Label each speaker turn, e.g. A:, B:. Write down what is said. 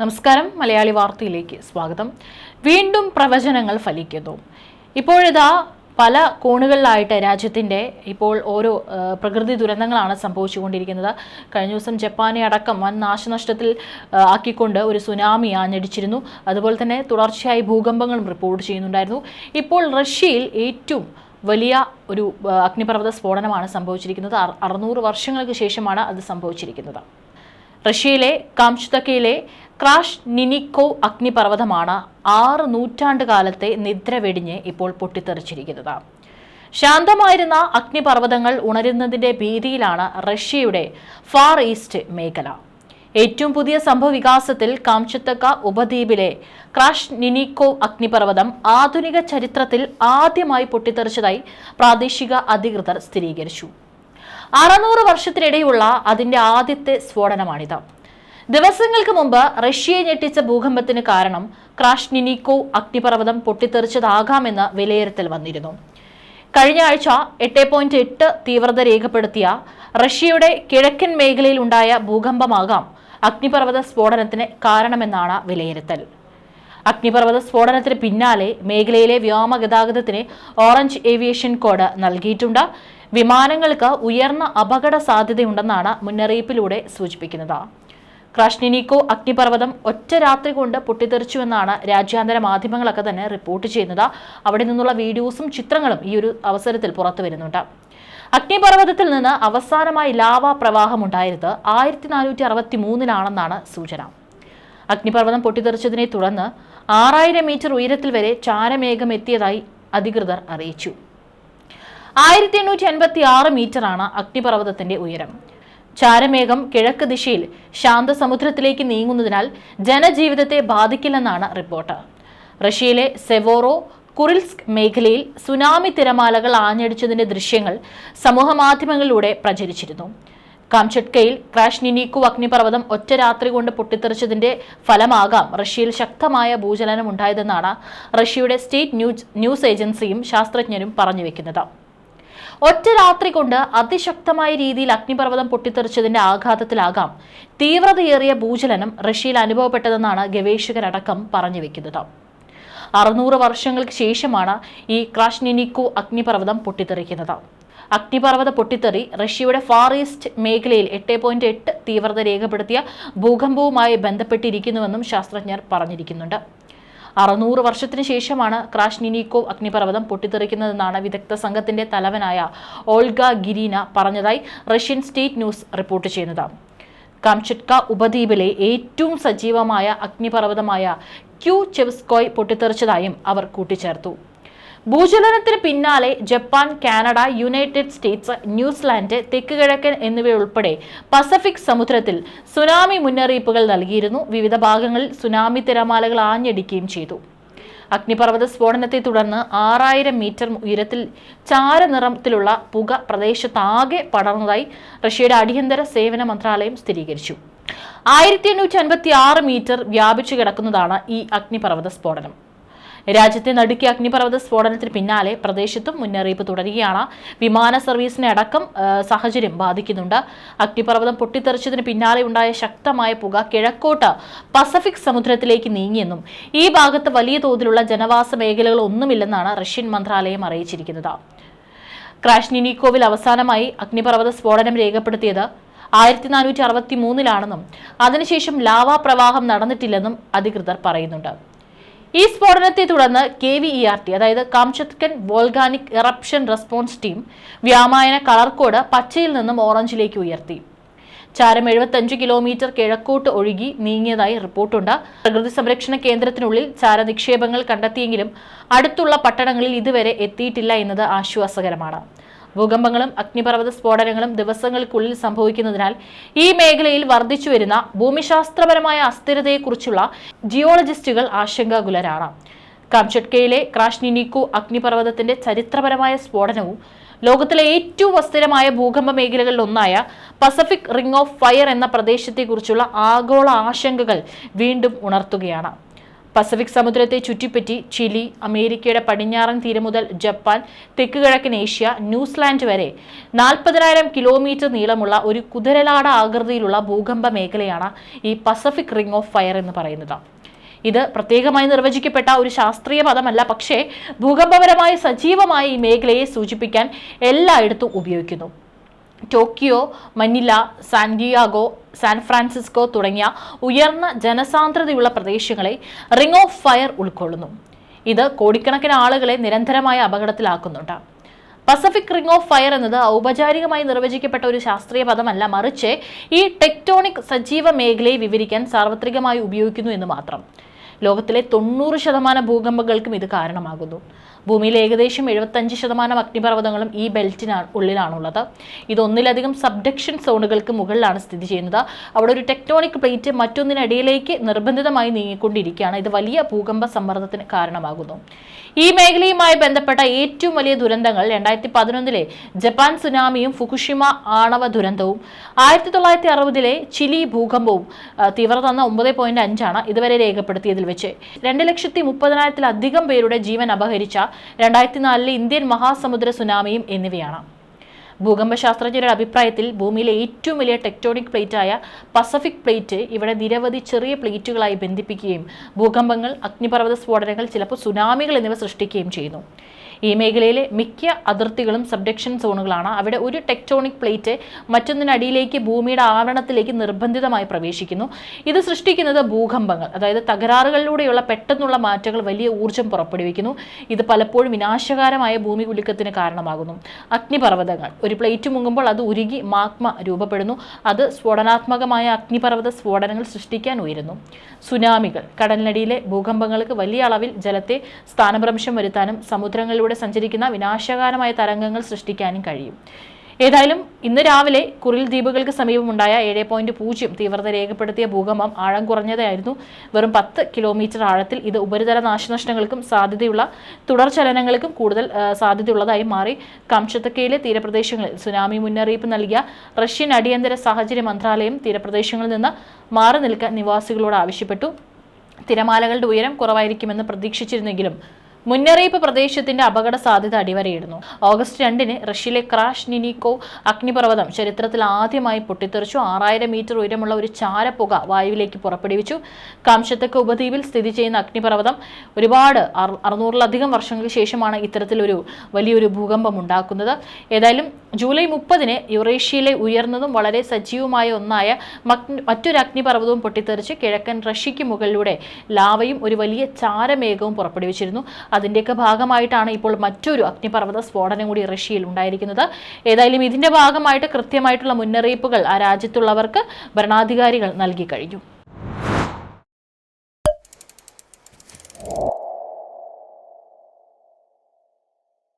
A: നമസ്കാരം. മലയാളി വാർത്തയിലേക്ക് സ്വാഗതം. വീണ്ടും പ്രവചനങ്ങൾ ഫലിക്കുന്നു. ഇപ്പോഴിതാ പല കോണുകളിലായിട്ട് രാജ്യത്തിന്റെ ഇപ്പോൾ ഓരോ പ്രകൃതി ദുരന്തങ്ങളാണ് സംഭവിച്ചുകൊണ്ടിരിക്കുന്നത്. കഴിഞ്ഞ ദിവസം ജപ്പാനെ അടക്കം വൻ നാശനഷ്ടത്തിൽ ആക്കിക്കൊണ്ട് ഒരു സുനാമി ആഞ്ഞടിച്ചിരുന്നു. അതുപോലെ തന്നെ തുടർച്ചയായി ഭൂകമ്പങ്ങളും റിപ്പോർട്ട് ചെയ്യുന്നുണ്ടായിരുന്നു. ഇപ്പോൾ റഷ്യയിൽ ഏറ്റവും വലിയ ഒരു അഗ്നിപർവത സ്ഫോടനമാണ് സംഭവിച്ചിരിക്കുന്നത്. അറ- അറുന്നൂറ് വർഷങ്ങൾക്ക് ശേഷമാണ് അത് സംഭവിച്ചിരിക്കുന്നത്. റഷ്യയിലെ കാംചുതക്കയിലെ ക്രാഷ് നിനിക്കോ അഗ്നിപർവതമാണ് ആറ് നൂറ്റാണ്ട് കാലത്തെ നിദ്ര വെടിഞ്ഞ് ഇപ്പോൾ പൊട്ടിത്തെറിച്ചിരിക്കുന്നത്. ശാന്തമായിരുന്ന അഗ്നിപർവതങ്ങൾ ഉണരുന്നതിന്റെ ഭീതിയിലാണ് റഷ്യയുടെ ഫാർ ഈസ്റ്റ് മേഖല. ഏറ്റവും പുതിയ സംഭവ വികാസത്തിൽ കാംചത്തക്ക ഉപദ്വീപിലെ ക്രാഷ് നിനിക്കോ അഗ്നിപർവതം ആധുനിക ചരിത്രത്തിൽ ആദ്യമായി പൊട്ടിത്തെറിച്ചതായി പ്രാദേശിക അധികൃതർ സ്ഥിരീകരിച്ചു. അറുന്നൂറ് വർഷത്തിനിടെയുള്ള അതിന്റെ ആദ്യത്തെ സ്ഫോടനമാണിത്. ദിവസങ്ങൾക്ക് മുമ്പ് റഷ്യയെ ഞെട്ടിച്ച ഭൂകമ്പത്തിന് കാരണം ക്രാഷ്നിനിക്കോ അഗ്നിപർവതം പൊട്ടിത്തെറിച്ചതാകാമെന്ന് വിലയിരുത്തൽ വന്നിരുന്നു. കഴിഞ്ഞ ആഴ്ച എട്ട് പോയിന്റ് എട്ട് തീവ്രത രേഖപ്പെടുത്തിയ റഷ്യയുടെ കിഴക്കൻ മേഖലയിൽ ഉണ്ടായ ഭൂകമ്പമാകാം അഗ്നിപർവത സ്ഫോടനത്തിന് കാരണമെന്നാണ് വിലയിരുത്തൽ. അഗ്നിപർവത സ്ഫോടനത്തിന് പിന്നാലെ മേഖലയിലെ വ്യോമഗതാഗതത്തിന് ഓറഞ്ച് ഏവിയേഷൻ കോഡ് നൽകിയിട്ടുണ്ട്. വിമാനങ്ങൾക്ക് ഉയർന്ന അപകട സാധ്യതയുണ്ടെന്നാണ് മുന്നറിയിപ്പിലൂടെ സൂചിപ്പിക്കുന്നത്. ക്രാഷ്നിനിക്കോ അഗ്നിപർവതം ഒറ്റ രാത്രി കൊണ്ട് പൊട്ടിത്തെറിച്ചുവെന്നാണ് രാജ്യാന്തര മാധ്യമങ്ങളൊക്കെ തന്നെ റിപ്പോർട്ട് ചെയ്യുന്നത്. അവിടെ നിന്നുള്ള വീഡിയോസും ചിത്രങ്ങളും ഈ ഒരു അവസരത്തിൽ പുറത്തു വരുന്നുണ്ട്. അഗ്നിപർവതത്തിൽ നിന്ന് അവസാനമായി ലാവ പ്രവാഹമുണ്ടായത് ആയിരത്തി നാനൂറ്റി അറുപത്തി മൂന്നിലാണെന്നാണ് സൂചന. അഗ്നിപർവതം പൊട്ടിത്തെറിച്ചതിനെ തുടർന്ന് ആറായിരം മീറ്റർ ഉയരത്തിൽ വരെ ചാരമേഘം എത്തിയതായി അധികൃതർ അറിയിച്ചു. ആയിരത്തി എണ്ണൂറ്റി എൺപത്തി ആറ് മീറ്ററാണ് അഗ്നിപർവതത്തിന്റെ ഉയരം. ചാരമേഘം കിഴക്ക് ദിശയിൽ ശാന്തസമുദ്രത്തിലേക്ക് നീങ്ങുന്നതിനാൽ ജനജീവിതത്തെ ബാധിക്കില്ലെന്നാണ് റിപ്പോർട്ട്. റഷ്യയിലെ സെവോറോ കുറിൽസ്ക് മേഖലയിൽ സുനാമി തിരമാലകൾ ആഞ്ഞടിച്ചതിന്റെ ദൃശ്യങ്ങൾ സമൂഹമാധ്യമങ്ങളിലൂടെ പ്രചരിച്ചിരുന്നു. കാംചട്കയിൽ ക്രാഷ് നിനീക്കു അഗ്നിപർവതം ഒറ്റ രാത്രി കൊണ്ട് പൊട്ടിത്തെറിച്ചതിന്റെ ഫലമാകാം റഷ്യയിൽ ശക്തമായ ഭൂചലനം ഉണ്ടായതെന്നാണ് റഷ്യയുടെ സ്റ്റേറ്റ് ന്യൂസ് ന്യൂസ് ഏജൻസിയും ശാസ്ത്രജ്ഞരും പറഞ്ഞു വെക്കുന്നത്. ഒറ്റ രാത്രി കൊണ്ട് അതിശക്തമായ രീതിയിൽ അഗ്നിപർവതം പൊട്ടിത്തെറിച്ചതിന്റെ ആഘാതത്തിലാകാം. തീവ്രതയേറിയ ഭൂചലനം റഷ്യയിൽ അനുഭവപ്പെട്ടതെന്നാണ് ഗവേഷകരടക്കം പറഞ്ഞു വെക്കുന്നത്. അറുന്നൂറ് വർഷങ്ങൾക്ക് ശേഷമാണ് ഈ ക്രാഷ്നിനിക്കു അഗ്നിപർവതം പൊട്ടിത്തെറിക്കുന്നത്. അഗ്നിപർവത പൊട്ടിത്തെറി റഷ്യയുടെ ഫാർ ഈസ്റ്റ് മേഖലയിൽ എട്ട് പോയിന്റ് എട്ട് തീവ്രത രേഖപ്പെടുത്തിയ ഭൂകമ്പവുമായി ബന്ധപ്പെട്ടിരിക്കുന്നുവെന്നും ശാസ്ത്രജ്ഞർ പറഞ്ഞിരിക്കുന്നുണ്ട്. അറുന്നൂറ് വർഷത്തിന് ശേഷമാണ് ക്രാഷ്നിനിക്കോ അഗ്നിപർവതം പൊട്ടിത്തെറിക്കുന്നതെന്നാണ് വിദഗ്ധ സംഘത്തിന്റെ തലവനായ ഓൾഗ ഗിരീന പറഞ്ഞതായി റഷ്യൻ സ്റ്റേറ്റ് ന്യൂസ് റിപ്പോർട്ട് ചെയ്യുന്നത്. കാംചട്ക ഉപദ്വീപിലെ ഏറ്റവും സജീവമായ അഗ്നിപർവതമായ ക്യൂ ചെവ്സ്കോയ് പൊട്ടിത്തെറിച്ചതായും അവർ കൂട്ടിച്ചേർത്തു. ഭൂചലനത്തിന് പിന്നാലെ Japan Canada United States New Zealand തെക്ക് കിഴക്കൻ എന്നിവയുൾപ്പെടെ പസഫിക് സമുദ്രത്തിൽ സുനാമി മുന്നറിയിപ്പുകൾ നൽകിയിരുന്നു. വിവിധ ഭാഗങ്ങളിൽ സുനാമി തിരമാലകൾ ആഞ്ഞടിക്കുകയും ചെയ്തു. അഗ്നിപർവത സ്ഫോടനത്തെ തുടർന്ന് ആറായിരം മീറ്റർ ഉയരത്തിൽ ചാരനിറത്തിലുള്ള പുക പ്രദേശത്താകെ പടർന്നതായി റഷ്യയുടെ അടിയന്തര സേവന മന്ത്രാലയം സ്ഥിരീകരിച്ചു. ആയിരത്തി എണ്ണൂറ്റി അൻപത്തി ആറ് മീറ്റർ വ്യാപിച്ചു കിടക്കുന്നതാണ് ഈ അഗ്നിപർവത സ്ഫോടനം. രാജ്യത്തെ നടുക്കിയ അഗ്നിപർവത സ്ഫോടനത്തിന് പിന്നാലെ പ്രദേശത്തും മുന്നറിയിപ്പ് തുടരുകയാണ്. വിമാന സർവീസിനെ അടക്കം സാഹചര്യം ബാധിക്കുന്നുണ്ട്. അഗ്നിപർവതം പൊട്ടിത്തെറിച്ചതിന് പിന്നാലെ ഉണ്ടായ ശക്തമായ പുക കിഴക്കോട്ട് പസഫിക് സമുദ്രത്തിലേക്ക് നീങ്ങിയെന്നും ഈ ഭാഗത്ത് വലിയ തോതിലുള്ള ജനവാസ മേഖലകൾ ഒന്നുമില്ലെന്നാണ് റഷ്യൻ മന്ത്രാലയം അറിയിച്ചിരിക്കുന്നത്. ക്രാഷ്നിനിക്കോവിൽ അവസാനമായി അഗ്നിപർവത സ്ഫോടനം രേഖപ്പെടുത്തിയത് ആയിരത്തി നാനൂറ്റി അറുപത്തി മൂന്നിലാണെന്നും അതിനുശേഷം ലാവാ പ്രവാഹം നടന്നിട്ടില്ലെന്നും അധികൃതർ പറയുന്നുണ്ട്. ഈ സ്ഫോടനത്തെ തുടർന്ന് K V E R T അതായത് Kamchatkan volcanic eruption response team വ്യാമായന colour code പച്ചയിൽ നിന്നും ഓറഞ്ചിലേക്ക് ഉയർത്തി. ചാരം എഴുപത്തഞ്ച് കിലോമീറ്റർ കിഴക്കോട്ട് ഒഴുകി നീങ്ങിയതായി റിപ്പോർട്ടുണ്ട്. പ്രകൃതി സംരക്ഷണ കേന്ദ്രത്തിനുള്ളിൽ ചാര നിക്ഷേപങ്ങൾ കണ്ടെത്തിയെങ്കിലും അടുത്തുള്ള പട്ടണങ്ങളിൽ ഇതുവരെ എത്തിയിട്ടില്ല എന്നത് ആശ്വാസകരമാണ്. ഭൂകമ്പങ്ങളും അഗ്നിപർവത സ്ഫോടനങ്ങളും ദിവസങ്ങൾക്കുള്ളിൽ സംഭവിക്കുന്നതിനാൽ ഈ മേഖലയിൽ വർദ്ധിച്ചുവരുന്ന ഭൂമിശാസ്ത്രപരമായ അസ്ഥിരതയെക്കുറിച്ചുള്ള ജിയോളജിസ്റ്റുകൾ ആശങ്കാകുലരാണ്. കാംചട്കയിലെ ക്രാഷ്നിനിക്കു അഗ്നിപർവതത്തിന്റെ ചരിത്രപരമായ സ്ഫോടനവും ലോകത്തിലെ ഏറ്റവും അസ്ഥിരമായ ഭൂകമ്പ മേഖലകളിൽ ഒന്നായ പസഫിക് റിംഗ് ഓഫ് ഫയർ എന്ന പ്രദേശത്തെക്കുറിച്ചുള്ള ആഗോള ആശങ്കകൾ വീണ്ടും ഉണർത്തുകയാണ്. പസഫിക് സമുദ്രത്തെ ചുറ്റിപ്പറ്റി ചിലി അമേരിക്കയുടെ പടിഞ്ഞാറൻ തീരം മുതൽ ജപ്പാൻ തെക്ക് കിഴക്കൻ ഏഷ്യ ന്യൂസിലാൻഡ് വരെ നാൽപ്പതിനായിരം കിലോമീറ്റർ നീളമുള്ള ഒരു കുതിരലാട ആകൃതിയിലുള്ള ഭൂകമ്പ മേഖലയാണ് ഈ പസഫിക് റിംഗ് ഓഫ് ഫയർ എന്ന് പറയുന്നത്. ഇത് പ്രത്യേകമായി നിർവചിക്കപ്പെട്ട ഒരു ശാസ്ത്രീയ പദമല്ല പക്ഷേ ഭൂകമ്പപരമായി സജീവമായ ഈ മേഖലയെ സൂചിപ്പിക്കാൻ എല്ലായിടത്തും ഉപയോഗിക്കുന്നു. Tokyo Manila Santiago San Francisco തുടങ്ങിയ ഉയർന്ന ജനസാന്ദ്രതയുള്ള പ്രദേശങ്ങളെ റിംഗ് ഓഫ് ഫയർ ഉൾക്കൊള്ളുന്നു. ഇത് കോടിക്കണക്കിന് ആളുകളെ നിരന്തരമായ അപകടത്തിലാക്കുന്നുണ്ട്. പസഫിക് റിംഗ് ഓഫ് ഫയർ എന്നത് ഔപചാരികമായി നിർവചിക്കപ്പെട്ട ഒരു ശാസ്ത്രീയ പദമല്ല മറിച്ച് ഈ ടെക്ടോണിക് സജീവ മേഖലയെ വിവരിക്കാൻ സാർവത്രികമായി ഉപയോഗിക്കുന്നു എന്ന് മാത്രം. ലോകത്തിലെ തൊണ്ണൂറ് ശതമാനം ഭൂകമ്പങ്ങൾക്കും ഇത് കാരണമാകുന്നു. ഭൂമിയിൽ ഏകദേശം എഴുപത്തഞ്ച് ശതമാനം അഗ്നിപർവതങ്ങളും ഈ ബെൽറ്റിനാണ് ഉള്ളിലാണുള്ളത്. ഇത് ഒന്നിലധികം സബ്ഡക്ഷൻ സോണുകൾക്ക് മുകളിലാണ് സ്ഥിതി ചെയ്യുന്നത്. അവിടെ ഒരു ടെക്ടോണിക് പ്ലേറ്റ് മറ്റൊന്നിനടിയിലേക്ക് നിർബന്ധിതമായി നീങ്ങിക്കൊണ്ടിരിക്കുകയാണ്. ഇത് വലിയ ഭൂകമ്പ സമ്മർദ്ദത്തിന് കാരണമാകുന്നു. ഈ മേഖലയുമായി ബന്ധപ്പെട്ട ഏറ്റവും വലിയ ദുരന്തങ്ങൾ രണ്ടായിരത്തി പതിനൊന്നിലെ ജപ്പാൻ സുനാമിയും ഫുകുഷിമ ആണവ ദുരന്തവും ആയിരത്തി തൊള്ളായിരത്തി അറുപതിലെ ചിലി ഭൂകമ്പവും തീവ്രത ഒമ്പത് പോയിന്റ് അഞ്ചാണ് ഇതുവരെ രേഖപ്പെടുത്തിയതിൽ വെച്ച്. രണ്ട് ലക്ഷത്തി മുപ്പതിനായിരത്തിലധികം പേരുടെ ജീവൻ അപഹരിച്ച രണ്ടായിരത്തി നാലിലെ ഇന്ത്യൻ മഹാസമുദ്ര സുനാമിയും എന്നിവയാണ്. ഭൂകമ്പ ശാസ്ത്രജ്ഞരുടെ അഭിപ്രായത്തിൽ ഭൂമിയിലെ ഏറ്റവും വലിയ ടെക്ടോണിക് പ്ലേറ്റായ പസഫിക് പ്ലേറ്റ് ഇവിടെ നിരവധി ചെറിയ പ്ലേറ്റുകളായി ബന്ധിപ്പിക്കുകയും ഭൂകമ്പങ്ങൾ അഗ്നിപർവത സ്ഫോടനങ്ങൾ ചിലപ്പോൾ സുനാമികൾ എന്നിവ സൃഷ്ടിക്കുകയും ചെയ്യുന്നു. ഈ മേഖലയിലെ മിക്ക അതിർത്തികളും സബ്ഡക്ഷൻ സോണുകളാണ് അവിടെ ഒരു ടെക്ടോണിക് പ്ലേറ്റ് മറ്റൊന്നിനടിയിലേക്ക് ഭൂമിയുടെ ആവരണത്തിലേക്ക് നിർബന്ധിതമായി പ്രവേശിക്കുന്നു. ഇത് സൃഷ്ടിക്കുന്നത് ഭൂകമ്പങ്ങൾ അതായത് തകരാറുകളിലൂടെയുള്ള പെട്ടെന്നുള്ള മാറ്റങ്ങൾ വലിയ ഊർജം പുറപ്പെടുവിക്കുന്നു. ഇത് പലപ്പോഴും വിനാശകരമായ ഭൂമി കുലുക്കത്തിന് കാരണമാകുന്നു. അഗ്നിപർവതങ്ങൾ ഒരു പ്ലേറ്റ് മുങ്ങുമ്പോൾ അത് ഉരുകി മാഗ്മ രൂപപ്പെടുന്നു. അത് സ്ഫോടനാത്മകമായ അഗ്നിപർവത സ്ഫോടനങ്ങൾ സൃഷ്ടിക്കാൻ ഉയരുന്നു. സുനാമികൾ കടലിനടിയിലെ ഭൂകമ്പങ്ങൾക്ക് വലിയ അളവിൽ ജലത്തെ സ്ഥാനഭ്രംശം വരുത്താനും സമുദ്രങ്ങളിലൂടെ സഞ്ചരിക്കുന്ന വിനാശകരമായ തരംഗങ്ങൾ സൃഷ്ടിക്കാനും കഴിയും. ഏതായാലും ഇന്ന് രാവിലെ കുറിൽ ദ്വീപുകൾക്ക് സമീപമുണ്ടായ ഏഴ് പോയിന്റ് പൂജ്യം തീവ്രത രേഖപ്പെടുത്തിയ ഭൂകമ്പം ആഴം കുറഞ്ഞതായിരുന്നു. വെറും പത്ത് കിലോമീറ്റർ ആഴത്തിൽ ഇത് ഉപരിതല നാശനഷ്ടങ്ങൾക്കും സാധ്യതയുള്ള തുടർചലനങ്ങൾക്കും കൂടുതൽ ആ, സാധ്യതയുള്ളതായി മാറി. കംഷത്തക്കയിലെ തീരപ്രദേശങ്ങളിൽ സുനാമി മുന്നറിയിപ്പ് നൽകിയ റഷ്യൻ അടിയന്തര സാഹചര്യ മന്ത്രാലയം തീരപ്രദേശങ്ങളിൽ നിന്ന് മാറി നിൽക്കാൻ നിവാസികളോട് ആവശ്യപ്പെട്ടു. തിരമാലകളുടെ ഉയരം കുറവായിരിക്കുമെന്ന് പ്രതീക്ഷിച്ചിരുന്നെങ്കിലും മുന്നറിയിപ്പ് പ്രദേശത്തിന്റെ അപകട സാധ്യത അടിവരയിടുന്നു. ഓഗസ്റ്റ് രണ്ടിന് റഷ്യയിലെ ക്രാഷ് നിനിക്കോ അഗ്നിപർവതം ചരിത്രത്തിൽ ആദ്യമായി പൊട്ടിത്തെറിച്ചു. ആറായിരം മീറ്റർ ഉയരമുള്ള ഒരു ചാരപ്പുക വായുവിലേക്ക് പുറപ്പെടുവിച്ചു. കാംശത്തക്ക ഉപദ്വീപിൽ സ്ഥിതി ചെയ്യുന്ന അഗ്നിപർവതം ഒരുപാട് അറു- അറുന്നൂറിലധികം വർഷങ്ങൾക്ക് ശേഷമാണ് ഇത്തരത്തിലൊരു വലിയൊരു ഭൂകമ്പം ഉണ്ടാക്കുന്നത്. ഏതായാലും ജൂലൈ മുപ്പതിന് യുറേഷ്യയിലെ ഉയർന്നതും വളരെ സജീവമായ ഒന്നായ മറ്റൊരു അഗ്നിപർവതവും പൊട്ടിത്തെറിച്ച് കിഴക്കൻ റഷ്യയ്ക്ക് മുകളിലൂടെ ലാവയും ഒരു വലിയ ചാരമേഘവും പുറപ്പെടുവിച്ചിരുന്നു. അതിന്റെയൊക്കെ ഭാഗമായിട്ടാണ് ഇപ്പോൾ മറ്റൊരു അഗ്നിപർവത സ്ഫോടനം കൂടി റഷ്യയിൽ ഉണ്ടായിരിക്കുന്നത്. ഏതായാലും ഇതിന്റെ ഭാഗമായിട്ട് കൃത്യമായിട്ടുള്ള മുന്നറിയിപ്പുകൾ ആ രാജ്യത്തുള്ളവർക്ക് ഭരണാധികാരികൾ നൽകി കഴിഞ്ഞു.